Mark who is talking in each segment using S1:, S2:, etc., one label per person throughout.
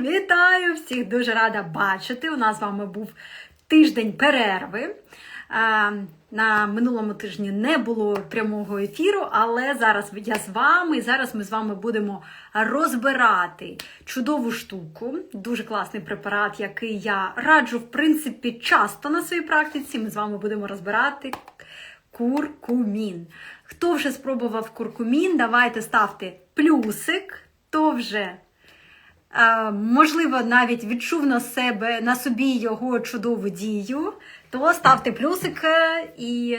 S1: Вітаю всіх! Дуже рада бачити. У нас з вами був тиждень перерви. На минулому тижні не було прямого ефіру, але зараз я з вами. І зараз ми з вами будемо розбирати чудову штуку. Дуже класний препарат, який я раджу, в принципі, часто на своїй практиці. Ми з вами будемо розбирати куркумін. Хто вже спробував куркумін, давайте ставте плюсик, хто вже. Можливо, навіть відчув на себе на собі його чудову дію, то ставте плюсик, е, і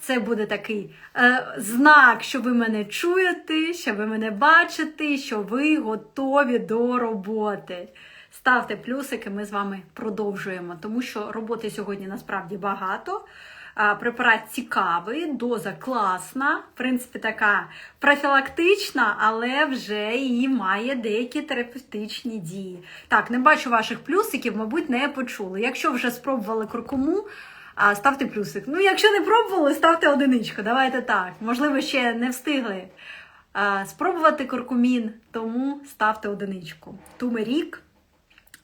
S1: це буде такий е, знак, що ви мене чуєте, що ви мене бачите, що ви готові до роботи. Ставте плюсики, ми з вами продовжуємо, тому що роботи сьогодні насправді багато. Препарат цікавий, доза класна, в принципі, така профілактична, але вже і має деякі терапевтичні дії. Так, не бачу ваших плюсиків, мабуть, не почули. Якщо вже спробували куркуму, ставте плюсик. Ну, якщо не пробували, ставте одиничку. Давайте так. Можливо, ще не встигли спробувати куркумін, тому ставте одиничку. Тумерік,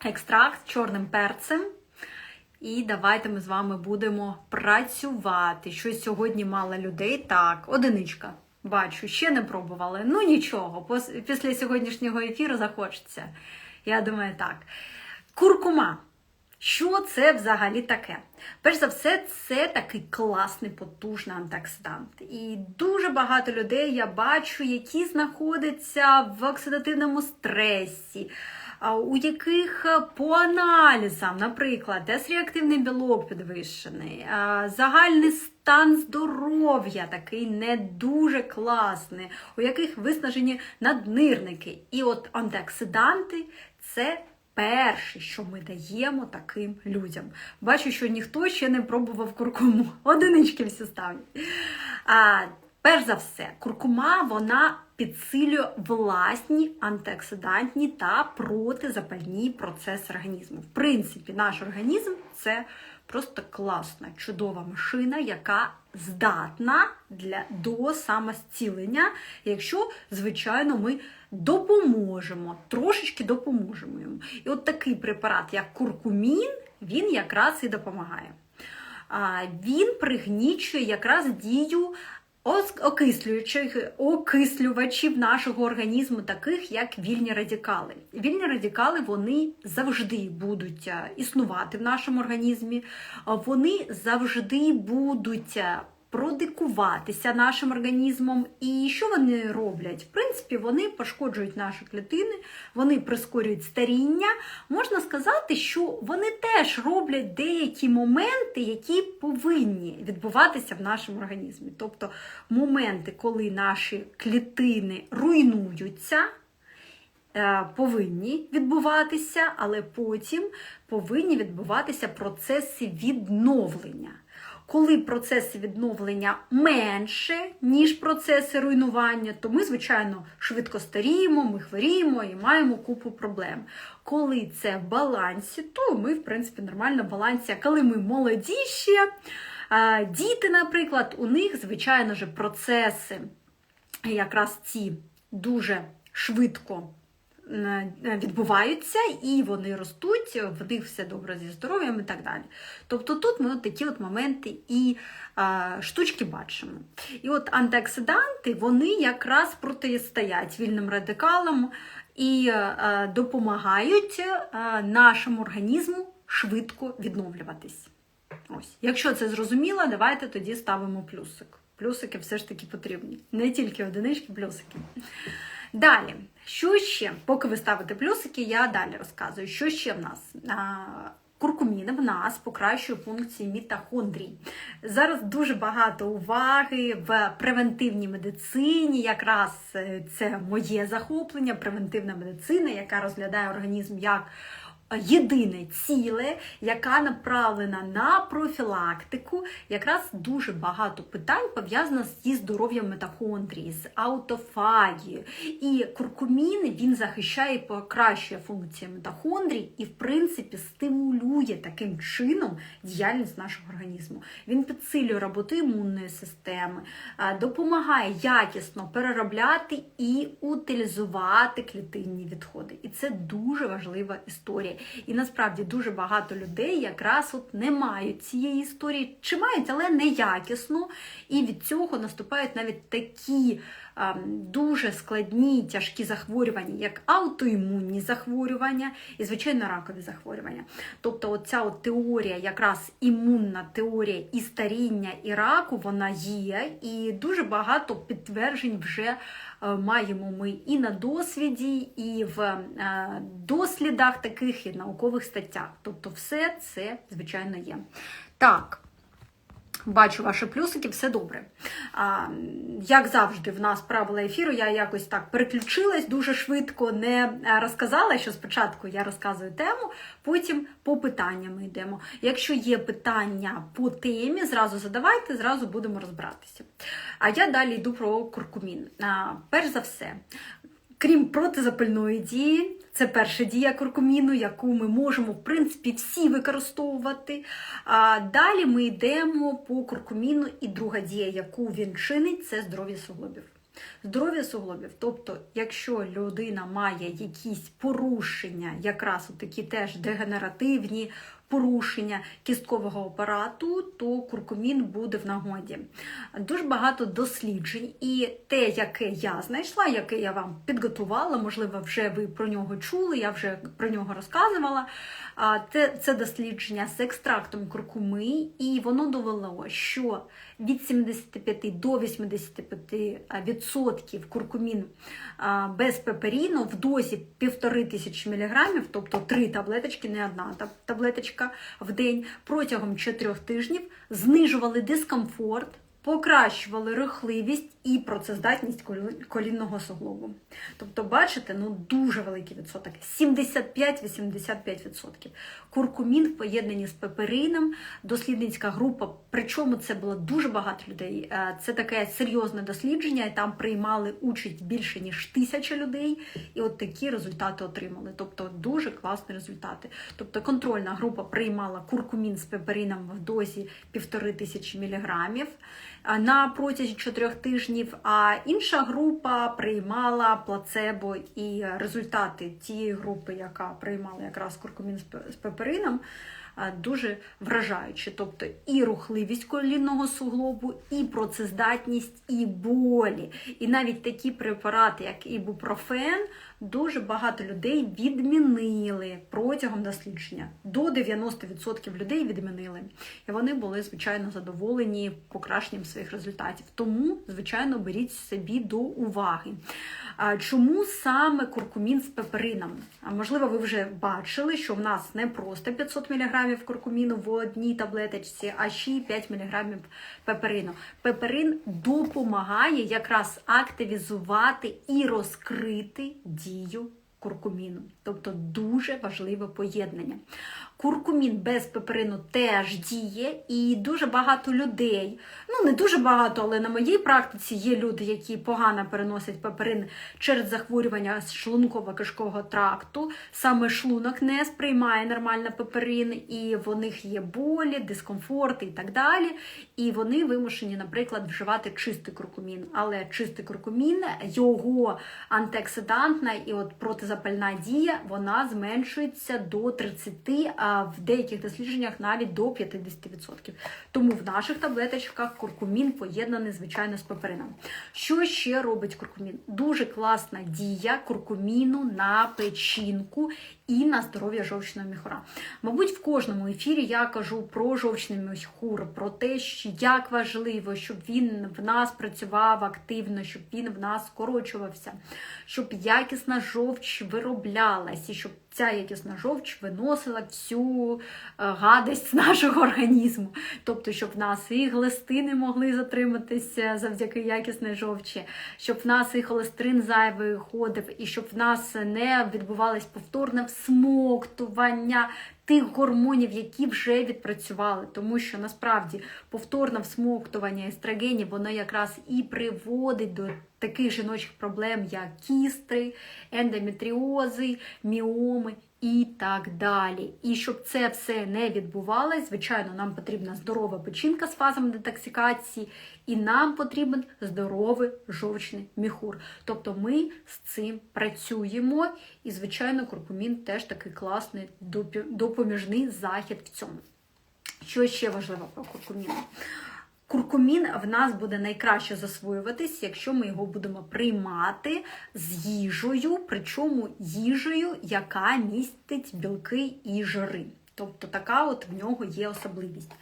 S1: екстракт з чорним перцем. І давайте ми з вами будемо працювати. Щось сьогодні мало людей. Так, одиничка. Бачу, ще не пробували. Ну нічого, після сьогоднішнього ефіру захочеться. Я думаю, так. Куркума. Що це взагалі таке? Перш за все, це такий класний, потужний антиоксидант. І дуже багато людей я бачу, які знаходяться в оксидативному стресі, у яких е, по аналізам, наприклад, С-реактивний білок підвищений, загальний стан здоров'я такий не дуже класний, у яких виснажені наднирники. І от антиоксиданти це перше, що ми даємо таким людям. Бачу, що ніхто ще не пробував куркуму. Одинички всі ставлять. А, перш за все, куркума вона підсилює власні антиоксидантні та протизапальні процеси організму. В принципі, наш організм це просто класна, чудова машина, яка здатна для до самозцілення, якщо, звичайно, ми допоможемо, трошечки допоможемо йому. І от такий препарат, як куркумін, він якраз і допомагає. Він пригнічує якраз дію окислюючих окислювачів нашого організму, таких як вільні радикали. Вільні радикали вони завжди будуть е, існувати в нашому організмі, вони завжди будуть е, продикуватися нашим організмом. І що вони роблять? В принципі, вони пошкоджують наші клітини, вони прискорюють старіння. Можна сказати, що вони теж роблять деякі моменти, які повинні відбуватися в нашому організмі. Тобто моменти, коли наші клітини руйнуються. е, Повинні відбуватися, але потім повинні відбуватися процеси відновлення. Коли процеси відновлення менше, ніж процеси руйнування, то ми, звичайно, швидко старіємо, ми хворіємо і маємо купу проблем. Коли це в балансі, то ми, в принципі, нормально в балансі. А коли ми молоді ще, діти, наприклад, у них, звичайно ж, процеси якраз ці дуже швидко відбуваються, і вони ростуть, в них все добре зі здоров'ям і так далі. Тобто тут ми от такі от моменти і а, штучки бачимо. І от антиоксиданти вони якраз протистоять вільним радикалам і а, допомагають а, нашому організму швидко відновлюватись. Ось, якщо це зрозуміло, давайте тоді ставимо плюсик. Плюсики все ж таки потрібні. Не тільки одинички, плюсики. Далі, що ще? Поки ви ставите плюсики, я далі розказую, що ще в нас. Куркумін в нас покращує функції мітохондрій. Зараз дуже багато уваги в превентивній медицині. Якраз е, це моє захоплення, превентивна медицина, яка розглядає організм як єдине ціле, яка направлена на профілактику. Якраз дуже багато питань пов'язано зі здоров'ям митохондрії, з аутофагією. І куркумін він захищає і покращує функції митохондрій і, в принципі, стимулює таким чином діяльність нашого організму. Він підсилює роботу імунної системи, допомагає якісно переробляти і утилізувати клітинні відходи. І це дуже важлива історія. І насправді дуже багато людей якраз от не мають цієї історії, чи мають, але неякісно. І від цього наступають навіть такі дуже складні тяжкі захворювання, як аутоімунні захворювання і, звичайно, ракові захворювання. Тобто, оця от теорія, якраз імунна теорія і старіння, і раку, вона є, і дуже багато підтверджень вже е, маємо ми і на досвіді, і в е, дослідах таких, і наукових статтях. Тобто, все це, звичайно, є. Так. Бачу ваші плюсики, все добре. А, Як завжди, в нас правила ефіру, я якось так переключилась дуже швидко, не розказала, що спочатку я розказую тему, потім по питанням йдемо. Якщо є питання по темі, зразу задавайте, зразу будемо розбиратися. А я далі йду про куркумін. А, Перш за все, крім протизапальної дії, це перша дія куркуміну, яку ми можемо, в принципі, всі використовувати. А далі ми йдемо по куркуміну, і друга дія, яку він чинить, це здоров'я суглобів. Здоров'я суглобів, тобто, якщо людина має якісь порушення, якраз такі теж дегенеративні порушення кісткового апарату, то куркумін буде в нагоді. Дуже багато досліджень, і те, яке я знайшла, яке я вам підготувала, можливо, вже ви про нього чули, я вже про нього розказувала. Це дослідження з екстрактом куркуми, і воно довело, що від 75 до 85% куркумін без пеперіну в дозі 1500 мг, тобто 3 таблеточки, не одна таблеточка в день протягом 4 тижнів знижували дискомфорт. Покращували рухливість і працездатність колінного суглобу. Тобто, бачите, ну дуже великий відсоток 75-85%. Куркумін в поєднанні з пеперином, дослідницька група, причому це було дуже багато людей. Е, це таке серйозне дослідження, і там приймали участь більше ніж тисяча людей, і от такі результати отримали. Тобто дуже класні результати. Тобто контрольна група приймала куркумін з пеперином в дозі 1500 мг на протязі 4 тижнів, а інша група приймала плацебо і результати тієї групи, яка приймала якраз куркумін з пеперином, дуже вражаючі. Тобто і рухливість колінного суглобу, і процездатність, і болі. І навіть такі препарати, як ібупрофен, дуже багато людей відмінили протягом дослідження. До 90% людей відмінили. І вони були, звичайно, задоволені покращенням своїх результатів. Тому, звичайно, беріть собі до уваги. Чому саме куркумін з пеперином? Можливо, ви вже бачили, що в нас не просто 500 мг куркуміну в одній таблеточці, а ще й 5 мг пеперину. Пеперин допомагає якраз активізувати і розкрити дію куркуміну. Тобто дуже важливе поєднання. Куркумін без пеперину теж діє, і дуже багато людей, ну не дуже багато, але на моїй практиці є люди, які погано переносять пеперин через захворювання шлунково-кишкового тракту. Саме шлунок не сприймає нормально пеперин, і в них є болі, дискомфорти і так далі. І вони вимушені, наприклад, вживати чистий куркумін. Але чистий куркумін, його антиоксидантна і от протизапальна дія, вона зменшується до 30 а в деяких дослідженнях навіть до 50%. Тому в наших таблеточках куркумін поєднаний, звичайно, з пеперином. Що ще робить куркумін? Дуже класна дія куркуміну на печінку і на здоров'я жовчного міхура. Мабуть, в кожному ефірі я кажу про жовчний міхур, про те, як важливо, щоб він в нас працював активно, щоб він в нас скорочувався, щоб якісна жовч вироблялась, і щоб ця якісна жовч виносила всю е, гадость з нашого організму. Тобто, щоб в нас і глистини могли затриматися завдяки якісної жовчі, щоб в нас і холестерин зайвий ходив, і щоб в нас не відбувалось повторне всмоктування тих гормонів, які вже відпрацювали, тому що насправді повторне всмоктування естрогенів, воно якраз і приводить до таких жіночих проблем, як кістри, ендометріози, міоми і так далі. І щоб це все не відбувалось, звичайно, нам потрібна здорова печінка з фазами детоксикації, і нам потрібен здоровий жовчний міхур. Тобто ми з цим працюємо, і, звичайно, куркумін теж такий класний допоміжний захід в цьому. Що ще важливо про куркумін? Куркумін в нас буде найкраще засвоюватись, якщо ми його будемо приймати з їжею, причому їжею, яка містить білки і жири. Тобто така от в нього є особливість.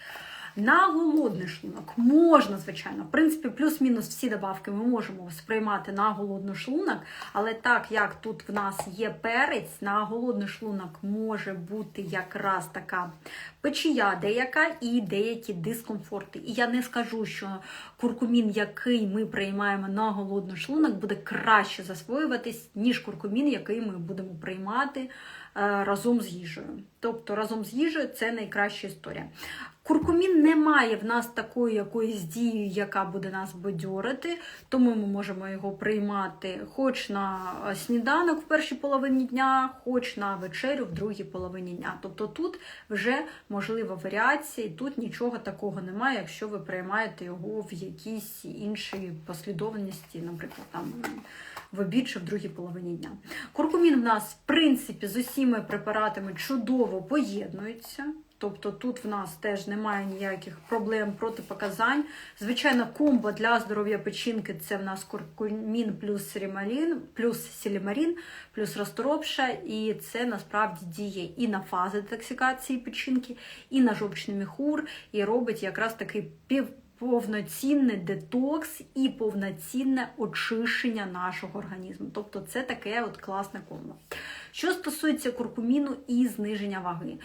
S1: На голодний шлунок можна, звичайно, в принципі, плюс-мінус всі добавки ми можемо сприймати на голодний шлунок, але так як тут в нас є перець, на голодний шлунок може бути якраз така печія деяка і деякі дискомфорти. І я не скажу, що куркумін, який ми приймаємо на голодний шлунок, буде краще засвоюватись, ніж куркумін, який ми будемо приймати е, разом з їжею. Тобто разом з їжею це найкраща історія. Куркумін не має в нас такої якоїсь дії, яка буде нас бадьорити, тому ми можемо його приймати хоч на сніданок в першій половині дня, хоч на вечерю в другій половині дня. Тобто тут вже можлива варіація, і тут нічого такого немає, якщо ви приймаєте його в якійсь іншій послідовності, наприклад, там. В обід чи в другій половині дня. Куркумін в нас, в принципі, з усіма препаратами чудово поєднується. Тобто тут в нас теж немає ніяких проблем протипоказань. Звичайно, комбо для здоров'я печінки це в нас куркумін плюс сілімарін, плюс сілімарін, плюс розторопша, і це насправді діє і на фази детоксикації печінки, і на жовчний міхур, і робить якраз такий пів. Повноцінний детокс і повноцінне очищення нашого організму. Тобто це таке от класне комбо. Що стосується куркуміну і зниження ваги,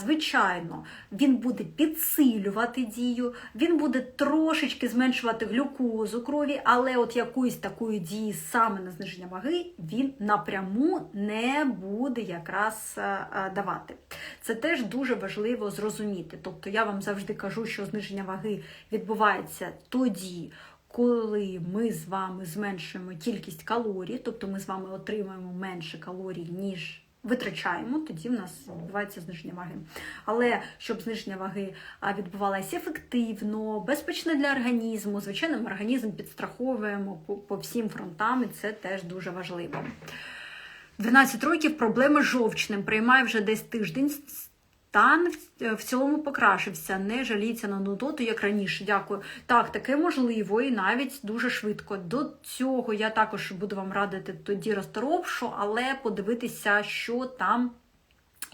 S1: звичайно, він буде підсилювати дію, він буде трошечки зменшувати глюкозу крові, але от якоїсь такої дії саме на зниження ваги він напряму не буде якраз давати. Це теж дуже важливо зрозуміти. Тобто я вам завжди кажу, що зниження ваги відбувається тоді коли ми з вами зменшуємо кількість калорій, тобто ми з вами отримуємо менше калорій, ніж витрачаємо, тоді в нас відбувається зниження ваги. Але щоб зниження ваги відбувалося ефективно, безпечно для організму, звичайно, ми організм підстраховуємо по, всім фронтам, і це теж дуже важливо. 12 років проблеми з жовчним приймаю вже десь тиждень. Стан в цілому покращився, не жаліться на нудоту, як раніше. Дякую. Так, таке можливо, і навіть дуже швидко. До цього я також буду вам радити тоді розторопшу, але подивитися, що там.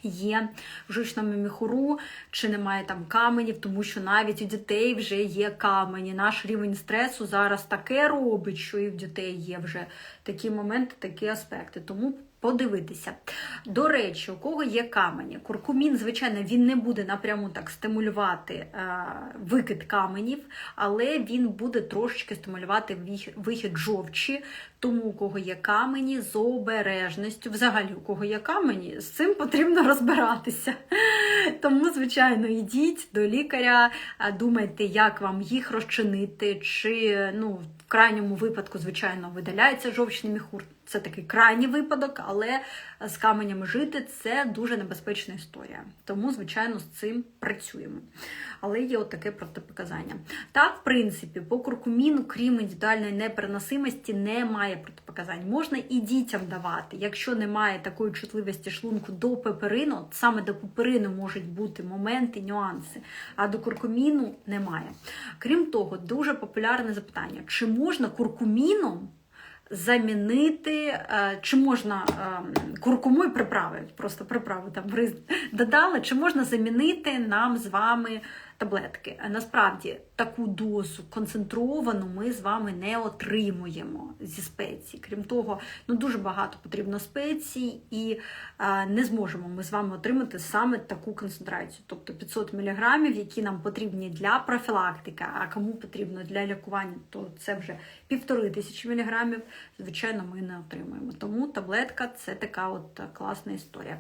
S1: Є в жучному міхуру, чи немає там каменів, тому що навіть у дітей вже є камені. Наш рівень стресу зараз таке робить, що і в дітей є вже такі моменти, такі аспекти. Тому подивитися. До речі, у кого є камені. Куркумін, звичайно, він не буде напряму так стимулювати е, викид каменів, але він буде трошечки стимулювати вихід жовчі. Тому, у кого є камені, з обережністю. Взагалі, у кого є камені, з цим потрібно розбиратися. Тому, звичайно, йдіть до лікаря, думайте, як вам їх розчинити, чи ну, в крайньому випадку, звичайно, видаляється жовчний міхур. Це такий крайній випадок, але з каменями жити це дуже небезпечна історія. Тому, звичайно, з цим працюємо. Але є от таке протипоказання. Так, в принципі, по куркуміну, крім індивідуальної непереносимості, немає протипоказань. Можна і дітям давати. Якщо немає такої чутливості шлунку до пеперину, саме до пеперину можуть бути моменти, нюанси, а до куркуміну немає. Крім того, дуже популярне запитання: чи можна куркуміном замінити, е, чи можна куркумою куркуму і приправи, просто приправи там додали, чи можна замінити нам з вами таблетки. Насправді таку дозу концентровану ми з вами не отримуємо зі спецій. Крім того, ну дуже багато потрібно спецій, і е, не зможемо ми з вами отримати саме таку концентрацію, тобто 500 мг, які нам потрібні для профілактики, а кому потрібно для лікування, то це вже півтори тисячі міліграмів. Звичайно, ми не отримуємо. Тому таблетка це така от класна історія.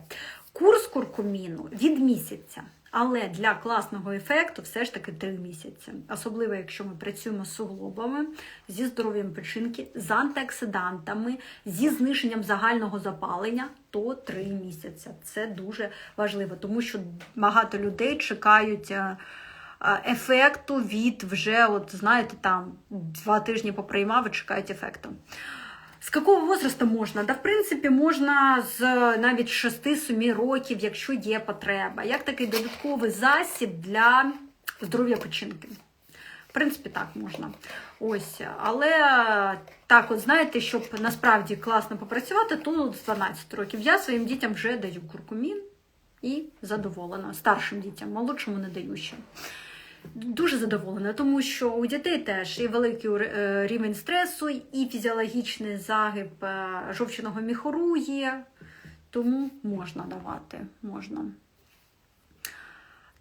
S1: Курс куркуміну від місяця. Але для класного ефекту все ж таки 3 місяці. Особливо, якщо ми працюємо з суглобами, зі здоров'ям печінки, з антиоксидантами, зі зниженням загального запалення, то 3 місяці. Це дуже важливо, тому що багато людей чекають е, ефекту від вже, от знаєте, там два тижні поприймав і чекають ефекту. З якого возрасту можна? Да, в принципі, можна з навіть 6-7 років, якщо є потреба. Як такий додатковий засіб для здоров'я печінки. В принципі, так можна. Ось, Але так, от знаєте, щоб насправді класно попрацювати, то з 12 років я своїм дітям вже даю куркумін і задоволена. Старшим дітям, молодшому не даю ще. Дуже задоволена, тому що у дітей теж і великий е, рівень стресу, і фізіологічний загиб е, жовчного міхору є, тому можна давати. можна.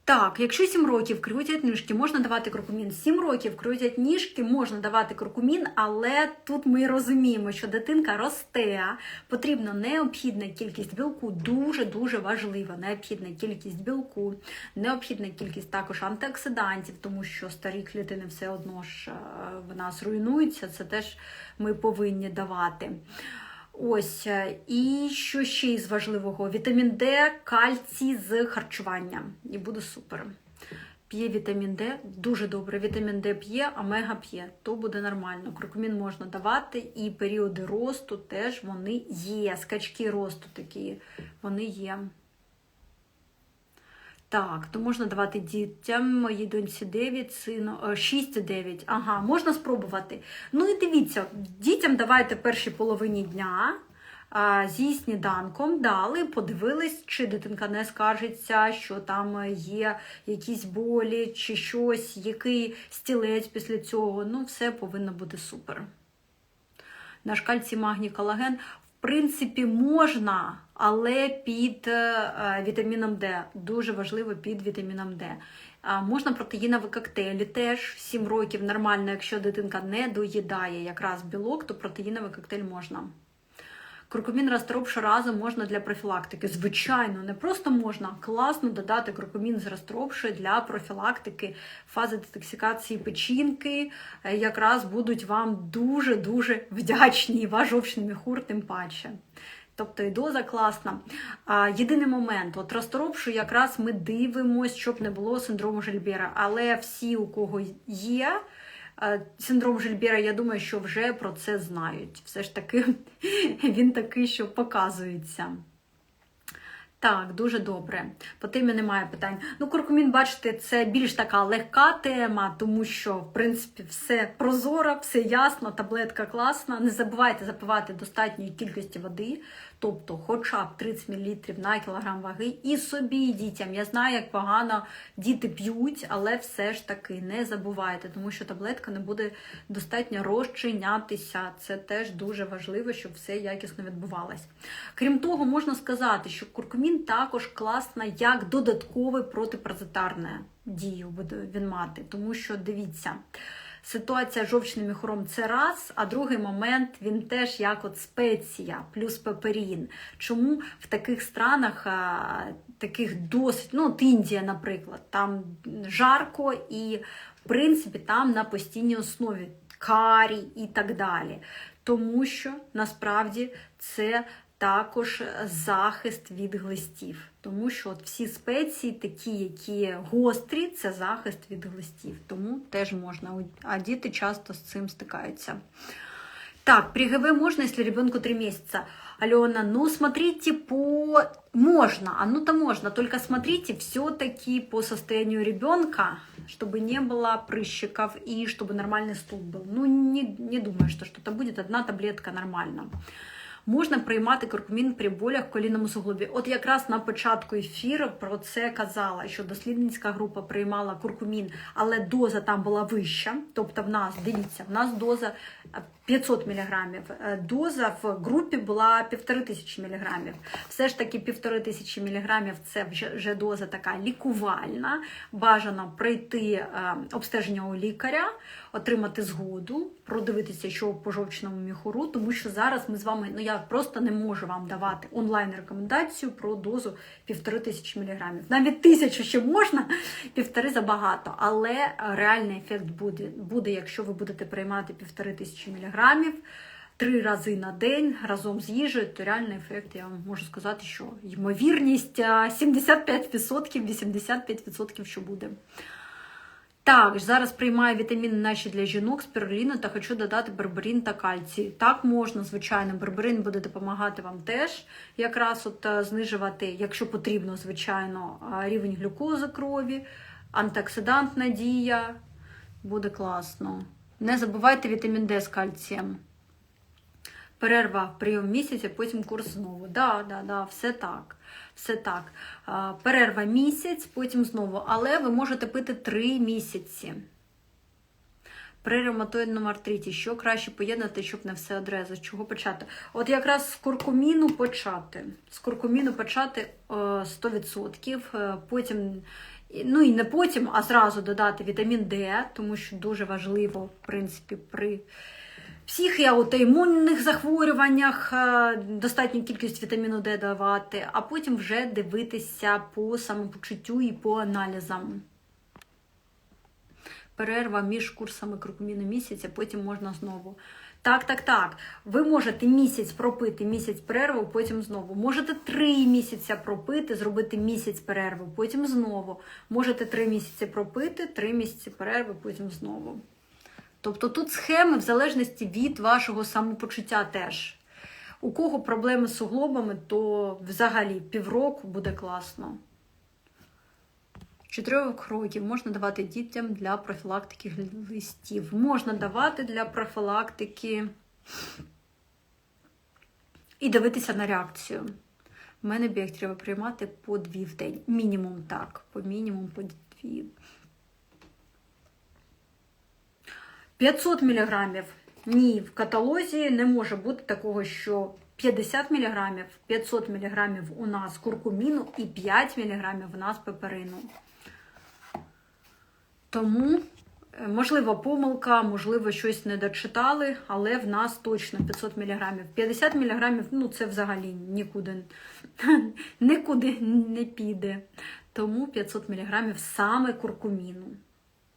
S1: Так, якщо 7 років крутять ніжки, можна давати крокумін. 7 років крутять ніжки, можна давати крокумін, але тут ми розуміємо, що дитинка росте, потрібна необхідна кількість білку, дуже-дуже важлива. Необхідна кількість білку, необхідна кількість також антиоксидантів, тому що старі клітини все одно ж е, в нас руйнуються, це теж ми повинні давати. Ось, е, і що ще із важливого? Вітамін Д, кальцій з харчування. І буде супер. П'є вітамін Д, дуже добре. Вітамін Д п'є, омега п'є, то буде нормально. Крокомін можна давати, і періоди росту теж вони є. Скачки росту такі, вони є. Так, то можна давати дітям, моїй доньці 9, сину 6-9. Ага, можна спробувати. Ну і дивіться, дітям давайте перші половині дня зі сніданком дали, подивились, чи дитинка не скаржиться, що там є якісь болі, чи щось, який стілець після цього. Ну, все повинно бути супер. Наш кальцій магній колаген принципі, можна, але під е, вітаміном Д. Дуже важливо під вітаміном Д. Можна протеїнові коктейлі теж 7 років нормально, якщо дитинка не доїдає якраз білок, то протеїновий коктейль можна. Куркумін розтроп щоразу можна для профілактики. Звичайно, не просто можна, а класно додати куркумін з розтропшою для профілактики фази детоксикації печінки. Е, якраз будуть вам дуже-дуже вдячні, ваш жовчний міхур тим паче. Тобто і доза класна. А, Єдиний момент, от розторопшу якраз ми дивимося, щоб не було синдрому Жильбера. Але всі, у кого є, Синдром Жильбера, я думаю, що вже про це знають. Все ж таки він такий, що показується. Так, дуже добре. По темі немає питань. Ну, куркумін, бачите, це більш така легка тема, тому що, в принципі, все прозоро, все ясно, таблетка класна. Не забувайте запивати достатньої кількості води, тобто хоча б 30 мл на кілограм ваги. І собі, і дітям. Я знаю, як погано діти п'ють, але все ж таки не забувайте, тому що таблетка не буде достатньо розчинятися. Це теж дуже важливо, щоб все якісно відбувалось. Крім того, можна сказати, що куркумін також класна як додаткове протипаразитарне дію буде він мати, тому що дивіться. Ситуація з жовчним міхуром це раз, а другий момент він теж як от спеція, плюс пеперін. Чому в таких странах, таких досить, ну, от Індія, наприклад, там жарко і, в принципі, там на постійній основі карі і так далі. Тому що насправді це також захист від глистів. Тому що от всі спеції, такі, які гострі, це захист від глистів. Тому теж можна, а діти часто з цим стикаються. Так, при ГВ можно, если ребенку 3 месяца. Алена, ну смотрите по... Можно, а ну-то можно, только смотрите все-таки по состоянию ребенка, чтобы не было прыщиков и чтобы нормальный стул был. Ну, не, не думаю, что что-то будет, одна таблетка нормально. Можна приймати куркумін при болях в колінному суглобі. От якраз на початку ефіру про це казала, що дослідницька група приймала куркумін, але доза там була вища. Тобто, в нас, дивіться, в нас доза 500 мг. Доза в групі була 1500 мг. Все ж таки 1500 мг це вже, доза така лікувальна. Бажано пройти е, обстеження у лікаря, отримати згоду, продивитися, що по жовчному міхуру, тому що зараз ми з вами, ну я просто не можу вам давати онлайн рекомендацію про дозу 1500 мг. Навіть тисячу ще можна, півтори забагато, але реальний ефект буде, буде якщо ви будете приймати 1500 мг три рази на день разом з їжею, то реальний ефект, я вам можу сказати, що ймовірність 75%, 85%, що буде. Так, зараз приймаю вітаміни наші для жінок, спіруліну та хочу додати берберін та кальцій. Так можна, звичайно, берберин буде допомагати вам теж якраз от е, знижувати, якщо потрібно, звичайно, е, рівень глюкози крові, антиоксидантна дія. Буде класно. Не забувайте вітамін Д з кальцієм. Перерва прийом місяця, потім курс знову. Да, да, да, все так. Все так. Перерва місяць, потім знову. Але ви можете пити 3 місяці. При ревматоїдному артриті, що краще поєднати, щоб не все одразу. З чого почати? От якраз з куркуміну почати. З куркуміну почати е, 100%. е, Потім, ну і не потім, а зразу додати вітамін Д, тому що дуже важливо, в принципі, при всіх і аутоімунних захворюваннях е, достатню кількість вітаміну Д давати, а потім вже дивитися по самопочуттю і по аналізам. Перерва між курсами крокоміну місяця, потім можна знову. Так, так, так. Ви можете місяць пропити, місяць перерву, потім знову. Можете три місяці пропити, зробити місяць перерву, потім знову. Можете три місяці пропити, три місяці перерви, потім знову. Тобто тут схеми в залежності від вашого самопочуття теж. У кого проблеми з суглобами, то взагалі півроку буде класно. Чотирьох років можна давати дітям для профілактики глистів. Можна давати для профілактики і дивитися на реакцію. У мене біг треба приймати по дві в день. Мінімум так. По мінімум по дві. 500 мг. Ні, в каталозі не може бути такого, що 50 мг, 500 мг у нас куркуміну і 5 мг у нас пеперину. Тому, е, можливо, помилка, можливо, щось не дочитали, але в нас точно 500 мг. 50 мг, ну це взагалі нікуди, нікуди не піде. Тому 500 мг саме куркуміну.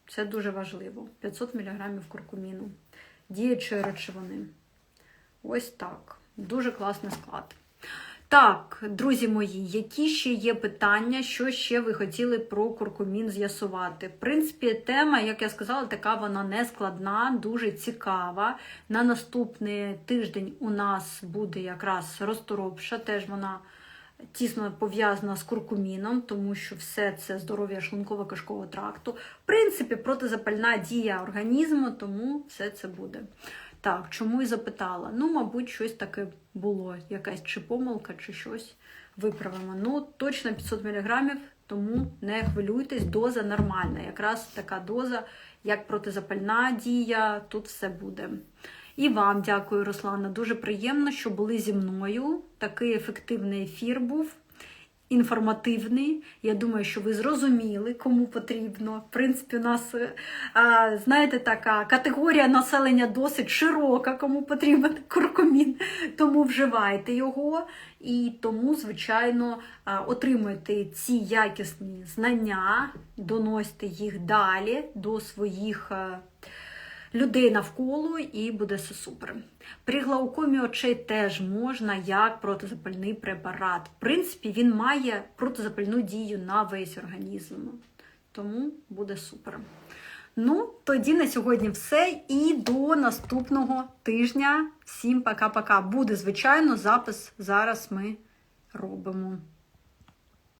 S1: Це дуже важливо. 500 мг куркуміну. Діючої речовини. Ось так. Дуже класний склад. Так, друзі мої, які ще є питання, що ще ви хотіли про куркумін з'ясувати? В принципі, тема, як я сказала, така вона не складна, дуже цікава. На наступний тиждень у нас буде якраз розторопша, теж вона тісно пов'язана з куркуміном, тому що все це здоров'я шлунково-кишкового тракту. В принципі, протизапальна дія організму, тому все це буде. Так, чому і запитала? Ну, мабуть, щось таке було, якась чи помилка, чи щось виправимо. Ну, точно 500 мг, тому не хвилюйтесь, доза нормальна. Якраз така доза, як протизапальна дія, тут все буде. І вам дякую, Руслана. Дуже приємно, що були зі мною. Такий ефективний ефір був. Інформативний. Я думаю, що ви зрозуміли, кому потрібно. В принципі, у нас, знаєте, така категорія населення досить широка, кому потрібен куркумін, тому вживайте його і тому, звичайно, отримуйте ці якісні знання, доносьте їх далі до своїх. Людей навколо і буде все супер. При глаукомі очей теж можна як протизапальний препарат. В принципі, він має протизапальну дію на весь організм. Тому буде супер. Ну, тоді на сьогодні все. І до наступного тижня. Всім пока-пока. Буде, звичайно, запис зараз ми робимо.